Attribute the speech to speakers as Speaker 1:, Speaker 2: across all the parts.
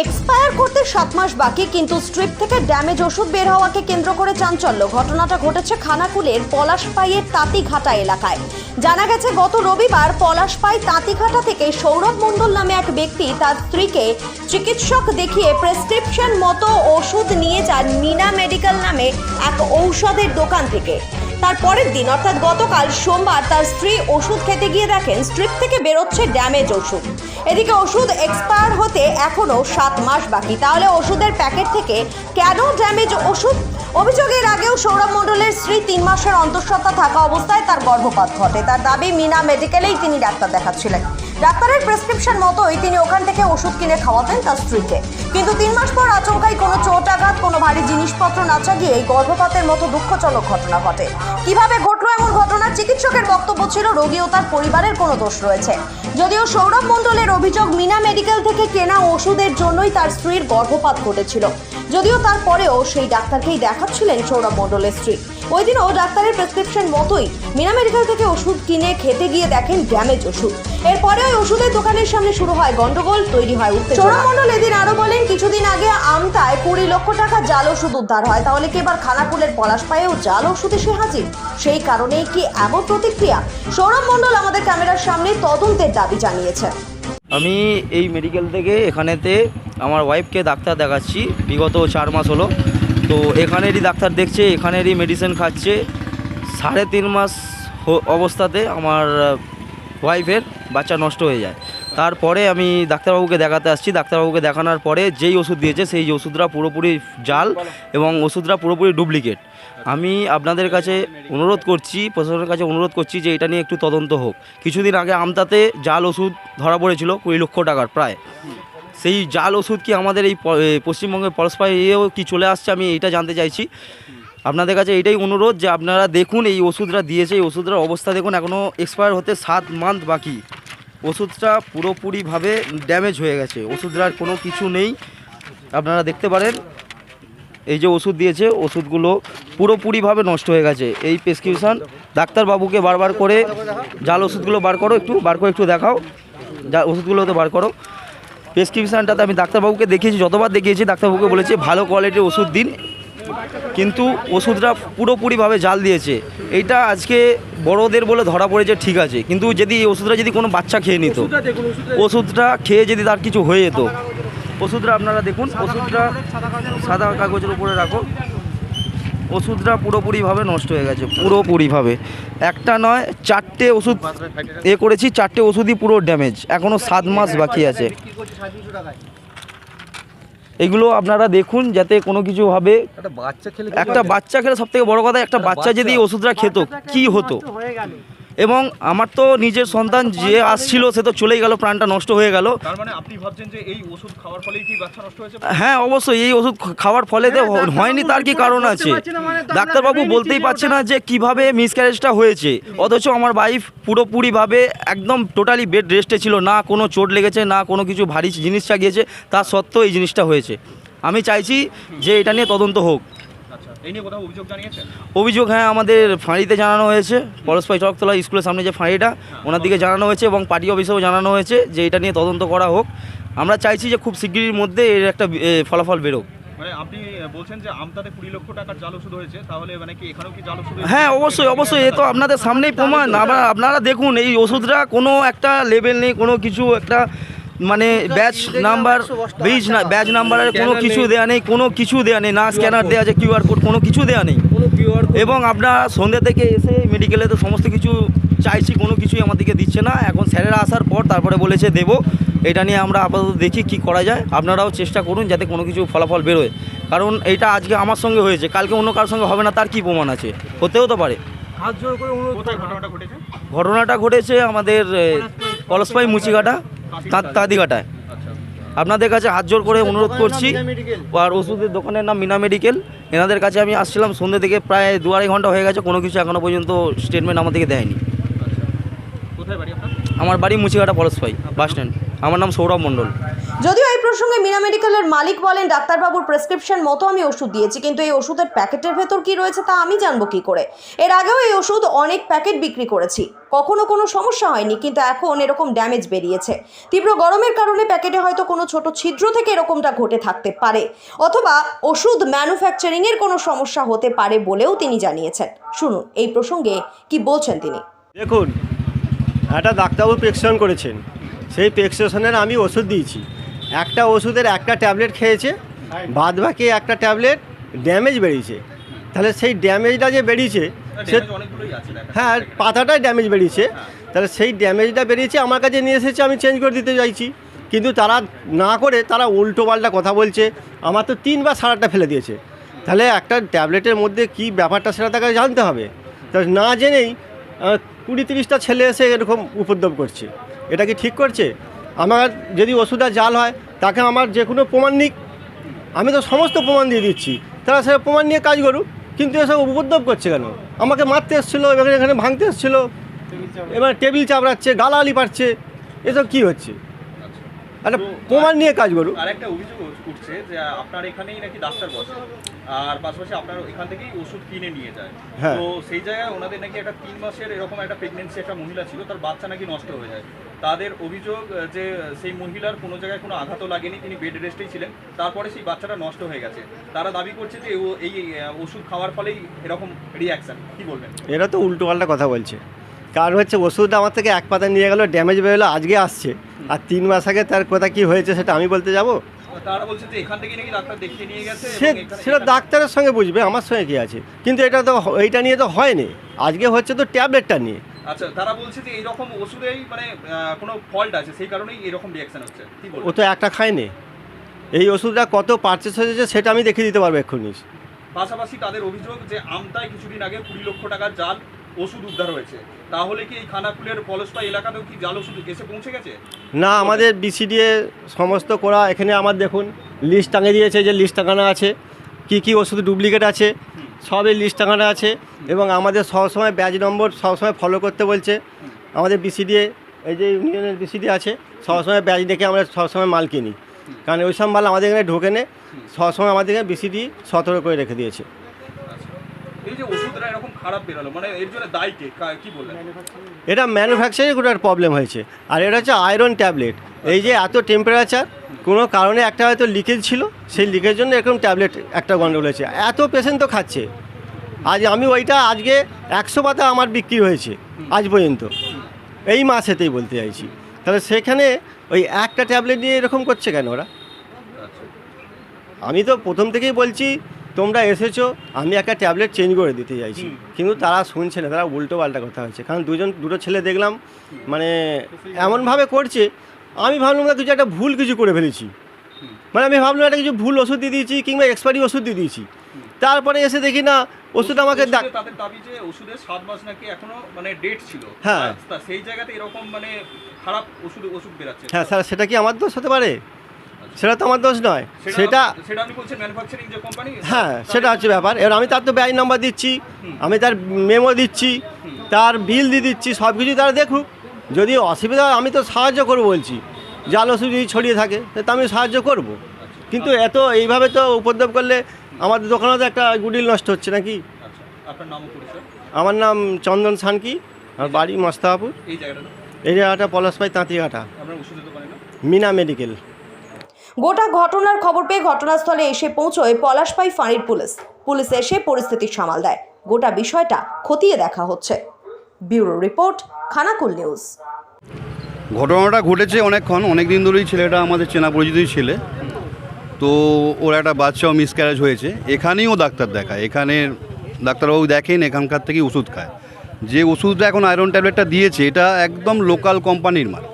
Speaker 1: Expire করতে সাত মাস বাকি, কিন্তু স্ট্রিপ থেকে ড্যামেজ ওষুধ বের হওয়াকে কেন্দ্র করে চাঞ্চল্য। ঘটনাটা ঘটেছে খানাকুলের পলাশপাইয়ের তাঁতিঘাটা এলাকায়। জানা গেছে, গত রবিবার পলাশপাই তাঁতিঘাটা থেকে সৌরভ মণ্ডল নামে এক ব্যক্তি তার স্ত্রীকে চিকিৎসক দেখিয়ে প্রেসক্রিপশন মতো ওষুধ নিয়ে যান মিনা মেডিকেল নামে এক ঔষধের দোকান থেকে। তার পরের দিন, অর্থাৎ গতকাল সোমবার, তার স্ত্রী ওষুধ খেতে গিয়ে দেখেন, স্ট্রিপ থেকে বেরোচ্ছে ড্যামেজ ওষুধ। এদিকে ওষুধ এক্সপায়ার হতে এখনও সাত মাস বাকি। তাহলে ওষুধের প্যাকেট থেকে কেন ড্যামেজ ওষুধ? অভিযোগের আগেও সৌরভ মণ্ডলের স্ত্রী তিন মাসের অন্তঃসত্ত্বা থাকা অবস্থায় তার গর্ভপাত ঘটে। তার দাবি, মিনা মেডিকেলেই তিনি ডাক্তার দেখাচ্ছিলেন। ডাক্তারের প্রেসক্রিপশন মতোই তিনি ওখান থেকে ওষুধ কিনে খাওয়াতেন তার স্ত্রীকে। কিন্তু তিন মাস পর আচমকাই কোনো চোট আঘাত কোনো ভারী জিনিসপত্র না চাগিয়ে এই গর্ভপাতের মতো দুঃখজনক ঘটনা ঘটে। কীভাবে ঘটলো এমন ঘটনা? চিকিৎসকের বক্তব্য ছিল রোগী ও তার পরিবারের কোনো দোষ রয়েছে। যদিও সৌরভ মণ্ডলের অভিযোগ, মিনা মেডিকেল থেকে কেনা ওষুধের জন্যই তার স্ত্রীর গর্ভপাত ঘটেছিল। যদিও তারপরেও সেই ডাক্তারকেই দেখাচ্ছিলেন সৌরভ মণ্ডলের স্ত্রী। ওই দিনও ডাক্তারের প্রেসক্রিপশন মতোই মিনা মেডিকেল থেকে ওষুধ কিনে খেতে গিয়ে দেখেন ড্যামেজ ওষুধ। এরপরে ওই ওষুধের দোকানের সামনে শুরু হয় গন্ডগোল তৈরি হয় উত্তেজনা। মণ্ডল এদিন আরও বলেন কিছুদিন আগে আমতায় কুড়ি লক্ষ টাকা জাল ওষুধ উদ্ধার হয়। তাহলে কি এবার খানাকুলের পলাশ পায়েও জাল ওষুধে সে হাজির? সেই কারণেই কি এমন প্রতিক্রিয়া? সৌরভ মণ্ডল আমাদের ক্যামেরার সামনে তদন্তের দাবি জানিয়েছেন
Speaker 2: আমি এই মেডিকেল থেকে এখানেতে আমার ওয়াইফকে ডাক্তার দেখাচ্ছি। বিগত চার মাস হলো। তো এখানেরই ডাক্তার দেখছে এখানেরই মেডিসিন খাচ্ছে। সাড়ে তিন মাস অবস্থাতে আমার ওয়াইফের বাচ্চা নষ্ট হয়ে যায়। তারপরে আমি ডাক্তারবাবুকে দেখাতে আসছি। ডাক্তারবাবুকে দেখানোর পরে যেই ওষুধ দিয়েছে সেই ওষুধটা পুরোপুরি জাল এবং ওষুধটা পুরোপুরি ডুপ্লিকেট। আমি আপনাদের কাছে অনুরোধ করছি, প্রশাসনের কাছে অনুরোধ করছি যে এটা নিয়ে একটু তদন্ত হোক। কিছুদিন আগে আমতাতে জাল ওষুধ ধরা পড়েছিল কুড়ি লক্ষ টাকার প্রায়। সেই জাল ওষুধ কি আমাদের এই পশ্চিমবঙ্গের পরস্পাইয়েও কি চলে আসছে আমি এইটা জানতে চাইছি। আপনাদের কাছে এটাই অনুরোধ যে আপনারা দেখুন এই ওষুধটা দিয়েছে, এই ওষুধটার অবস্থা দেখুন এখনও এক্সপায়ার হতে সাত মান্থ বাকি। ওষুধটা পুরোপুরিভাবে ড্যামেজ হয়ে গেছে, ওষুধটার কোনো কিছু নেই। আপনারা দেখতে পারেন, এই যে ওষুধ দিয়েছে, ওষুধগুলো পুরোপুরিভাবে নষ্ট হয়ে গেছে। এই প্রেসক্রিপশান ডাক্তারবাবুকে বারবার করে জাল ওষুধগুলো বার করো একটু, বার করে একটু দেখাও। যা ওষুধগুলো তো বার করো। প্রেসক্রিপশানটাতে আমি ডাক্তারবাবুকে দেখিয়েছি, যতবার দেখিয়েছি, ডাক্তারবাবুকে বলেছি, ভালো কোয়ালিটির ওষুধ দিন। কিন্তু ওষুধটা পুরোপুরিভাবে জাল দিয়েছে। এইটা আজকে বড়দের বলে ধরা পড়েছে ঠিক আছে। কিন্তু যদি এই ওষুধটা যদি কোনো বাচ্চা খেয়ে নিত ওষুধটা খেয়ে যদি তার কিছু হয়ে যেত। ওষুধটা আপনারা দেখুন ওষুধটা সাদা কাগজের উপরে রাখো। ওষুধটা পুরোপুরিভাবে নষ্ট হয়ে গেছে পুরোপুরিভাবে। একটা নয় চারটে ওষুধ এ করেছি চারটে ওষুধই পুরো ড্যামেজ এখনও সাত মাস বাকি আছে। এগুলো আপনারা দেখুন যাতে কোনো কিছু হবে
Speaker 3: একটা বাচ্চা খেলে
Speaker 2: একটা সব থেকে বড় কথা একটা বাচ্চা যদি ওষুধটা খেত কি হতো? এবং আমার তো নিজের সন্তান যে আসছিল সে তো চলেই গেল প্রাণটা নষ্ট হয়ে গেল।
Speaker 3: তার মানে আপনি ভাবছেন যে এই ওষুধ খাওয়ার ফলেই কি বাচ্চা নষ্ট হয়েছে?
Speaker 2: হ্যাঁ অবশ্যই এই ওষুধ খাওয়ার ফলে তো হয়নি তার কি কারণ আছে। ডাক্তারবাবু বলতেই পারছে না যে কীভাবে মিসক্যারেজটা হয়েছে। অথচ আমার ওয়াইফ পুরোপুরিভাবে একদম টোটালি বেড রেস্টে ছিল না কোনো চোট লেগেছে না কোনো কিছু ভারী জিনিস চাগিয়েছে তা সত্ত্বেও এই জিনিসটা হয়েছে। আমি চাইছি যে এটা নিয়ে তদন্ত হোক।
Speaker 3: এই নিয়ে কোথাও অভিযোগ জানিয়েছেন?
Speaker 2: অভিযোগ হ্যাঁ আমাদের ফাঁড়িতে জানানো হয়েছে। পরস্পাই চকতলা স্কুলের সামনে যে ফাঁড়িটা ওনার দিকে জানানো হয়েছে এবং পার্টি অফিসেও জানানো হয়েছে যে এটা নিয়ে তদন্ত করা হোক। আমরা চাইছি যে খুব শিগগিরির মধ্যে এর একটা ফলাফল বেরোক।
Speaker 3: মানে আপনি বলছেন যে আমতাতে কুড়ি লক্ষ টাকার জাল ওষুধ হয়েছে তাহলে মানে কি এখানেও কি জাল ওষুধ
Speaker 2: হ্যাঁ অবশ্যই অবশ্যই এ তো আপনাদের সামনেই প্রমাণ। আপনারা দেখুন এই ওষুধটা কোনো একটা লেভেল নেই কোনো কিছু একটা মানে ব্যাচ নাম্বার ব্রিজ না ব্যাচ নাম্বারের কোনো কিছু দেওয়া নেই কোনো কিছু দেওয়া নেই না স্ক্যানার দেওয়া আছে কিউআর কোড কোনো কিছু দেওয়া নেই। এবং আপনারা সন্ধ্যে থেকে এসে মেডিকেলে তো সমস্ত কিছু চাইছি কোনো কিছুই আমাদেরকে দিচ্ছে না। এখন স্যারেরা আসার পর তারপরে বলেছে দেবো। এটা নিয়ে আমরা আপাতত দেখি কি করা যায়। আপনারাও চেষ্টা করুন যাতে কোনো কিছু ফলাফল বেরোয়। কারণ এটা আজকে আমার সঙ্গে হয়েছে। কালকে অন্য কারোর সঙ্গে হবে না তার কি প্রমাণ আছে? হতেও তো পারে।
Speaker 3: ঘটনাটা ঘটেছে?
Speaker 2: আমাদের এ, পলসপাই মুচিঘাটা। তাঁতিঘাটায়
Speaker 3: আচ্ছা
Speaker 2: আপনাদের কাছে হাত জোর করে অনুরোধ করছি। আর ওষুধের দোকানের নাম মিনা মেডিকেল। এনাদের কাছে আমি আসছিলাম সন্ধ্যে থেকে প্রায় দু আড়াই ঘণ্টা হয়ে গেছে কোনো কিছু এখনও পর্যন্ত স্টেটমেন্ট আমাদেরকে দেয়নি।
Speaker 3: কোথায় বাড়ি আপনার?
Speaker 2: আমার বাড়ি মুচিঘাটা পলসপাই বাস স্ট্যান্ড। আমার নাম সৌরভ মণ্ডল।
Speaker 1: যদিও এই প্রসঙ্গে মিনা মেডিকেলের মালিক বলেন ডাক্তারবাবুর প্রেসক্রিপশন মতো আমি ওষুধ দিয়েছি কিন্তু এই ওষুধের প্যাকেটের ভেতর কি রয়েছে তা আমি জানব কি করে? এর আগেও এই ওষুধ অনেক প্যাকেট বিক্রি করেছি। কখনো কোনো সমস্যা হয়নি, কিন্তু এখন এরকম ড্যামেজ বেরিয়েছে। তীব্র গরমের কারণে প্যাকেটে হয়তো কোনো ছোট ছিদ্র থেকে এরকমটা ঘটে থাকতে পারে, অথবা ওষুধ ম্যানুফ্যাকচারিং এর কোনো সমস্যা হতে পারে বলেও তিনি জানিয়েছেন। শুনুন, এই প্রসঙ্গে কি বলছেন তিনি?
Speaker 4: দেখুন, একটা ডাক্তারবাবু প্রেসক্রিপশন করেছেন। সেই প্রেসক্রিপশনের আমি ওষুধ দিয়েছি। একটা ওষুধের একটা ট্যাবলেট খেয়েছে বাদ বাকি একটা ট্যাবলেট ড্যামেজ বেরিয়েছে। তাহলে সেই ড্যামেজটা যে বেরিয়েছে সে হ্যাঁ পাতাটাই ড্যামেজ বেরিয়েছে। তাহলে সেই ড্যামেজটা বেরিয়েছে আমার কাছে নিয়ে এসেছে আমি চেঞ্জ করে দিতে চাইছি। কিন্তু তারা না করে তারা উল্টো পাল্টা কথা বলছে। আমার তো তিনবার সারাটা ফেলে দিয়েছে। তাহলে একটা ট্যাবলেটের মধ্যে কি ব্যাপারটা সেটা তাকে জানতে হবে। তা না জেনেই কুড়ি তিরিশটা ছেলে এসে এরকম উপদ্রব করছে। এটা কি ঠিক করছে? আমার যদি ওষুধটা জাল হয় তাকে আমার যে কোনো প্রমাণ নিক। আমি তো সমস্ত প্রমাণ দিয়ে দিচ্ছি। তারা সে প্রমাণ নিয়ে কাজ করুক। কিন্তু এসব উপদ্রব করছে কেন? আমাকে মারতে এসেছিল এখানে এখানে ভাঙতে এসেছিল। এবার টেবিল চাপড়াচ্ছে গালাগালি পাচ্ছে এসব কি হচ্ছে? একটা প্রমাণ নিয়ে কাজ করুক
Speaker 3: আর একটা অভিযোগ উঠছে যে আপনার এখানেই নাকি ডাক্তার বসে। আর পাশাপাশি আপনার এখান থেকেই ওষুধ কিনে নিয়ে যায়।
Speaker 4: হ্যাঁ।
Speaker 3: তো সেই জায়গায় ওনাদের নাকি একটা তিন মাসের এরকম একটা প্রেগনেন্সি একটা মহিলা ছিল তার বাচ্চা নাকি নষ্ট হয়ে যায়। তাদের অভিযোগ যে সেই মহিলার কোনো জায়গায় কোনো আঘাতও লাগেনি তিনি বেড রেস্টেই ছিলেন। তারপরে সেই বাচ্চাটা নষ্ট হয়ে গেছে। তারা দাবি করছে যে ও- এই ওষুধ খাওয়ার ফলেই এরকম রিয়াকশন কি বলবেন?
Speaker 4: এরা তো উল্টো পাল্টা কথা বলছে। কারণ হচ্ছে ওষুধ আমার থেকে এক পাতা নিয়ে গেল ড্যামেজ বেরোলো আজকে আসছে। আর তিন মাস আগে তার কথা কি হয়েছে সেটা আমি বলতে যাব? সেটা ডাক্তারের সঙ্গে বুঝবে আমার সঙ্গে কি আছে? কিন্তু এটা তো এইটা নিয়ে তো হয়নি। আজকে হচ্ছে তো ট্যাবলেটটা নিয়ে।
Speaker 3: আচ্ছা তারা বলছে যে এইরকম ওষুধেই মানে কোনো ফল্ট আছে সেই কারণেই এরকম রিয়াকশন হচ্ছে। কি
Speaker 4: ও তো একটা খায়নি। এই ওষুধটা কত পারচেস হয়েছে সেটা আমি দেখিয়ে দিতে পারব এক্ষুনি।
Speaker 3: পাশাপাশি তাদের অভিযোগ যে আমতায় কিছুদিন আগে কুড়ি লক্ষ টাকার জাল ওষুধ উদ্ধার হয়েছে। তাহলে কি এই খানাকুলের পলসপা এলাকাতেও কি জাল ওষুধ এসে পৌঁছে গেছে?
Speaker 4: না আমাদের বিসিডিএ সমস্ত করা এখানে আমার দেখুন লিস্ট টাঙিয়ে দিয়েছে যে লিস্ট টাঙানো আছে কি কি ওষুধ ডুপ্লিকেট আছে সবই লিস্ট টাঙানো আছে এবং আমাদের সবসময় ব্যাচ নম্বর সবসময় ফলো করতে বলছে। আমাদের বিসিডিএ এই যে ইউনিয়নের বিসিডি আছে, সবসময় ব্যাচ দেখে আমরা সবসময় মাল কিনি। কারণ ওই সব মাল আমাদের এখানে ঢোকে নে, সবসময় আমাদের এখানে বিসিডি সতর্ক করে রেখে দিয়েছে।
Speaker 3: খারাপ বেরোলো মানে এর জন্য দায়ী কে? কি বলবেন
Speaker 4: এটা ম্যানুফ্যাকচারিং কোনো একটা প্রবলেম হয়েছে। আর এটা হচ্ছে আয়রন ট্যাবলেট এই যে এত টেম্পারেচার কোনো কারণে একটা হয়তো লিকেজ ছিল, সেই লিকের জন্য এরকম ট্যাবলেট একটা গন্ডগোল হয়েছে। এত পেশেন্ট তো খাচ্ছে। আজ আমি ওইটা আজকে একশো পাতা আমার বিক্রি হয়েছে, আজ পর্যন্ত। এই মাসেতেই বলতে চাইছি। তাহলে সেখানে ওই একটা ট্যাবলেট নিয়ে এরকম করছে কেন ওরা? আমি তো প্রথম থেকেই বলছি তোমরা এসেছ আমি একটা ট্যাবলেট চেঞ্জ করে দিতে চাইছি। কিন্তু তারা শুনছে না তারা উল্টো পাল্টা কথা হচ্ছে কারণ দুজন দুটো ছেলে দেখলাম মানে এমনভাবে করছে আমি ভাবলাম না কিছু একটা ভুল কিছু করে ফেলেছি। মানে আমি ভাবলাম একটা কিছু ভুল ওষুধ দিয়ে দিয়েছি কিংবা এক্সপায়ারি ওষুধ দিয়ে দিয়েছি। তারপরে এসে দেখি না ওষুধ আমাকে
Speaker 3: তাদের দাবি যে ওষুধের মাস নাকি এখনও মানে ডেট ছিল।
Speaker 4: হ্যাঁ।
Speaker 3: সেই জায়গাতে এরকম মানে খারাপ ওষুধ ওষুধ বেরাচ্ছে।
Speaker 4: হ্যাঁ স্যার সেটা কি আমার দোষ হতে পারে? সেটা তো আমার দোষ নয়। সেটা হ্যাঁ সেটা হচ্ছে ব্যাপার। এবার আমি তার তো ব্যাজ নাম্বার দিচ্ছি আমি তার মেমো দিচ্ছি তার বিল দিয়ে দিচ্ছি সব কিছু তারা দেখুক। যদি অসুবিধা হয় আমি তো সাহায্য করব বলছি। জাল ওষুধ যদি ছড়িয়ে থাকে তো আমি সাহায্য করব। কিন্তু এত এইভাবে তো উপদ্রব করলে আমাদের দোকানে তো একটা গুডিল নষ্ট হচ্ছে নাকি?
Speaker 3: আচ্ছা
Speaker 4: আমার নাম চন্দন সানকি আর বাড়ি মস্তাহাপুর।
Speaker 3: এই জায়গাটা
Speaker 4: জায়গাটা পলাশপাই তাঁতিঘাটা মিনা মেডিকেল।
Speaker 1: গোটা ঘটনার খবর পেয়ে ঘটনাস্থলে এসে পৌঁছয় পলাশপাই ফাঁড়ির পুলিশ। পুলিশ এসে পরিস্থিতি সামাল দেয়। গোটা বিষয়টা খতিয়ে দেখা হচ্ছে। Bureau report, Khanakul news.
Speaker 5: ঘটনাটা ঘটেছে অনেকক্ষণ অনেক দিন ধরেই ছেলেটা আমাদের চেনা পরিচিতই ছেলে। তো ওর একটা বাচ্চাও মিসক্যারেজ হয়েছে। এখানেও ডাক্তার দেখায়। এখানে ডাক্তারবাবু দেখেন, এখানকার থেকেই ওষুধ খায়। যে ওষুধটা এখন আয়রন ট্যাবলেটটা দিয়েছে, এটা একদম লোকাল কোম্পানির মাল।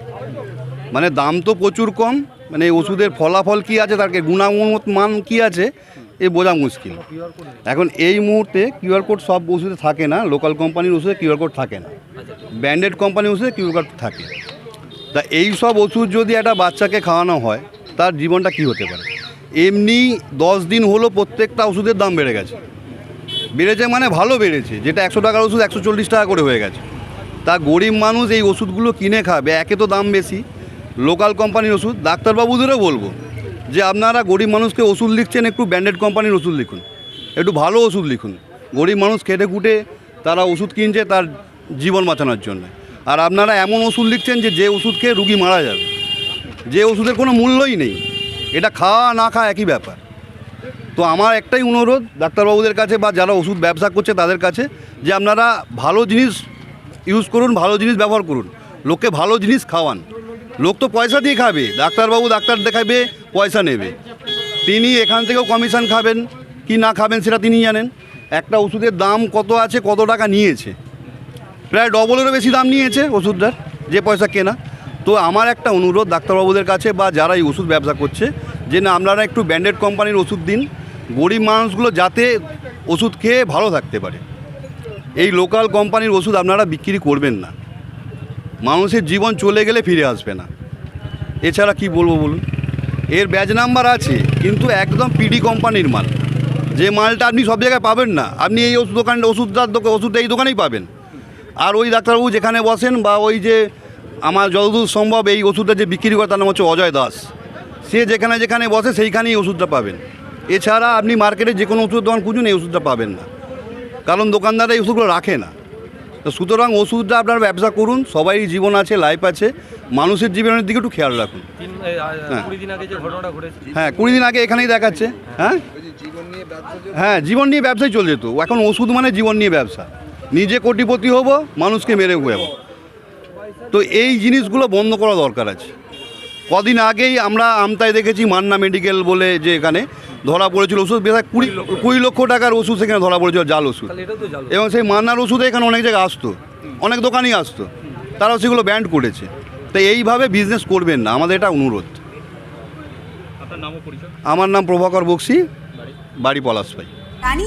Speaker 5: মানে দাম তো প্রচুর কম মানে ওষুধের ফলাফল কি আছে, তার গুণাগুণত মান কি আছে, এ বোঝা মুশকিল। এখন এই মুহূর্তে কিউআর কোড সব ওষুধে থাকে না, লোকাল কোম্পানির ওষুধে কিউআর কোড থাকে না। ব্র্যান্ডেড কোম্পানির ওষুধে কিউআর কোড থাকে। তা এই সব ওষুধ যদি একটা বাচ্চাকে খাওয়ানো হয়, তার জীবনটা কি হতে পারে? এমনি দশ দিন হলো প্রত্যেকটা ওষুধের দাম বেড়ে গেছে। বেড়েছে মানে ভালো বেড়েছে, যেটা একশো টাকার ওষুধ একশো চল্লিশ টাকা করে হয়ে গেছে। তা গরিব মানুষ এই ওষুধগুলো কিনে খাবে, একে তো দাম বেশি। লোকাল কোম্পানির ওষুধ, ডাক্তারবাবুদেরও বলব যে আপনারা গরিব মানুষকে ওষুধ লিখছেন, একটু ব্র্যান্ডেড কোম্পানির ওষুধ লিখুন। একটু ভালো ওষুধ লিখুন। গরিব মানুষ খেটে খুঁটে তারা ওষুধ কিনছে তার জীবন বাঁচানোর জন্য। আর আপনারা এমন ওষুধ লিখছেন যে যে ওষুধ খেয়ে রুগী মারা যাবে। যে ওষুধের কোনো মূল্যই নেই। এটা খাওয়া না খাওয়া একই ব্যাপার। তো আমার একটাই অনুরোধ ডাক্তারবাবুদের কাছে বা যারা ওষুধ ব্যবসা করছে তাদের কাছে যে আপনারা ভালো জিনিস ইউজ করুন, ভালো জিনিস ব্যবহার করুন। লোককে ভালো জিনিস খাওয়ান। লোক তো পয়সা দিয়ে খাবে। ডাক্তারবাবু ডাক্তার দেখাবে, পয়সা নেবে। তিনি এখান থেকেও কমিশন খাবেন। কি না খাবেন সেটা তিনি জানেন। একটা ওষুধের দাম কত আছে, কত টাকা নিয়েছে। প্রায় ডবলেরও বেশি দাম নিয়েছে ওষুধটার, যে পয়সা কেনা। তো আমার একটা অনুরোধ ডাক্তারবাবুদের কাছে বা যারা এই ওষুধ ব্যবসা করছে, যে না, আপনারা একটু ব্র্যান্ডেড কোম্পানির ওষুধ দিন। গরিব মানুষগুলো যাতে ওষুধ খেয়ে ভালো থাকতে পারে। এই লোকাল কোম্পানির ওষুধ আপনারা বিক্রি করবেন না। মানুষের জীবন চলে গেলে ফিরে আসবে না। এছাড়া কি বলব বলুন? এর ব্যাজ নাম্বার আছে, কিন্তু একদম পিডি কোম্পানির মাল। যে মালটা আপনি সব জায়গায় পাবেন না, আপনি এই ওষুধ দোকান ওষুধটার দোকান ওষুধটা এই দোকানেই পাবেন। আর ওই ডাক্তারবাবু যেখানে বসেন বা ওই যে আমার যতদূর সম্ভব এই ওষুধটা যে বিক্রি করে, তার নাম হচ্ছে অজয় দাস। সে যেখানে যেখানে বসে, সেইখানেই ওষুধটা পাবেন। এছাড়া আপনি মার্কেটে যে কোনো ওষুধ দোকান খুঁজুন, এই ওষুধটা পাবেন না। কারণ দোকানদাররা এই ওষুধগুলো রাখে না। তো সুতরাং ওষুধটা আপনার ব্যবসা করুন সবারই জীবন আছে লাইফ আছে মানুষের জীবনের দিকে একটু খেয়াল রাখুন। হ্যাঁ।
Speaker 6: কুড়ি দিন আগে
Speaker 5: হ্যাঁ কুড়ি দিন আগে এখানেই দেখাচ্ছে হ্যাঁ? হ্যাঁ জীবন নিয়ে ব্যবসায় চলে যেত এখন ওষুধ মানে জীবন নিয়ে ব্যবসা। নিজে কোটিপতি হব মানুষকে মেরে যাব তো এই জিনিসগুলো বন্ধ করা দরকার আছে। কদিন আগেই আমরা আমতায় দেখেছি মান্না মেডিকেল বলে যে এখানে ধরা পড়েছিল ওষুধ বেশ কুড়ি কুড়ি লক্ষ টাকার ওষুধ সেখানে ধরা পড়েছিল জাল ওষুধ। এবং সেই মান্নার ওষুধে এখানে অনেক জায়গায় আসতো অনেক দোকানই আসতো। তারাও সেগুলো ব্যান্ড করেছে। তাই এইভাবে বিজনেস করবেন না আমাদের এটা অনুরোধ।
Speaker 3: আপনার নামও পরিচয়?
Speaker 5: আমার নাম প্রভাকর বক্সি বাড়ি পলাশপাই।
Speaker 1: রানী